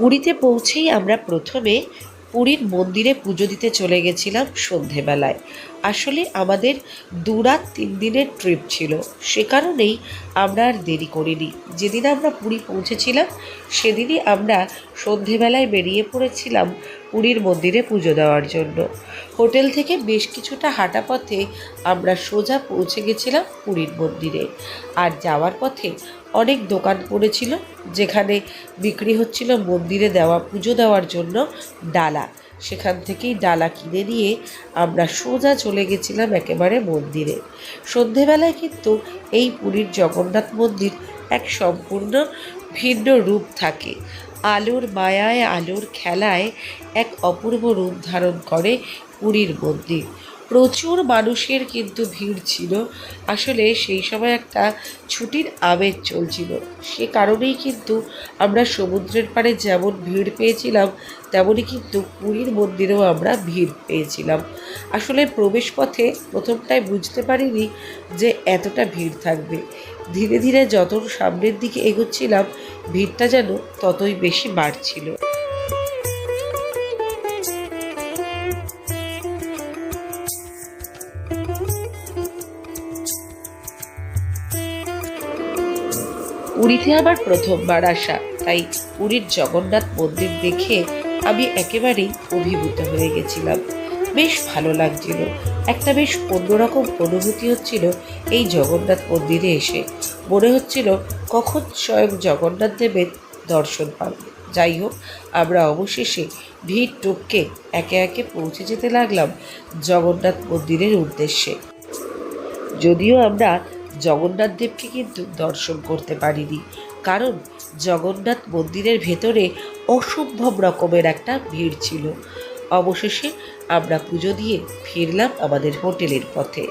পুরীতে পৌঁছেই আমরা প্রথমে পুরীর মন্দিরে পুজো দিতে চলে গেছিলাম সন্ধেবেলায়। আসলে আমাদের দু রাত তিন দিনের ট্রিপ ছিল। সে কারণেই আমরা আর দেরি করিনি। যেদিন আমরা পুরী পৌঁছেছিলাম, সেদিনই আমরা সন্ধেবেলায় বেরিয়ে পড়েছিলাম পুরীর মন্দিরে পুজো দেওয়ার জন্য। হোটেল থেকে বেশ কিছুটা হাঁটা পথে আমরা সোজা পৌঁছে গেছিলাম পুরীর মন্দিরে। আর যাওয়ার পথে অনেক দোকান পড়েছিল, যেখানে বিক্রি হচ্ছিল মন্দিরে দেওয়া পুজো দেওয়ার জন্য ডালা। সেখান থেকেই ডালা কিনে নিয়ে আমরা সোজা চলে গেছিলাম একেবারে মন্দিরে। সন্ধেবেলায় কিন্তু এই পুরীর জগন্নাথ মন্দির এক সম্পূর্ণ ভিন্ন রূপ থাকে। আলোর মায়ায়, আলোর খেলায় এক অপূর্ব রূপ ধারণ করে পুরীর মন্দির। প্রচুর মানুষের কিন্তু ভিড় ছিল। আসলে সেই সময় একটা ছুটির আমেজ চলছিল। সে কারণেই কিন্তু আমরা সমুদ্রের পাড়ে যেমন ভিড় পেয়েছিলাম, তেমনই কিন্তু পুরীর মন্দিরেও আমরা ভিড় পেয়েছিলাম। আসলে প্রবেশপথে প্রথমটায় বুঝতে পারিনি যে এতটা ভিড় থাকবে। ধীরে ধীরে যত সামনের দিকে এগোচ্ছিলাম, ভিড়টা যেন ততই বেশি বাড়ছিল। পুরীতে আমার প্রথমবার আসা। তাই পুরীর জগন্নাথ মন্দির দেখে আমি একেবারেই অভিভূত হয়ে গেছিলাম। বেশ ভালো লাগছিল। একটা বেশ অন্যরকম অনুভূতি হচ্ছিল এই জগন্নাথ মন্দিরে এসে। মনে হচ্ছিল কখন স্বয়ং জগন্নাথ দেবের দর্শন পাব। যাই হোক, আমরা অবশেষে ভিড় টপকে একে একে পৌঁছে যেতে লাগলাম জগন্নাথ মন্দিরের উদ্দেশ্যে। যদিও আমরা জগন্নাথ দেবকে কিন্তু দর্শন করতে পারিনি। কারণ জগন্নাথ মন্দিরের ভেতরে অসম্ভব রকমের একটা ভিড় ছিল। অবশেষে আমরা পুজো দিয়ে ফিরলাম আমাদের হোটেলের পথে।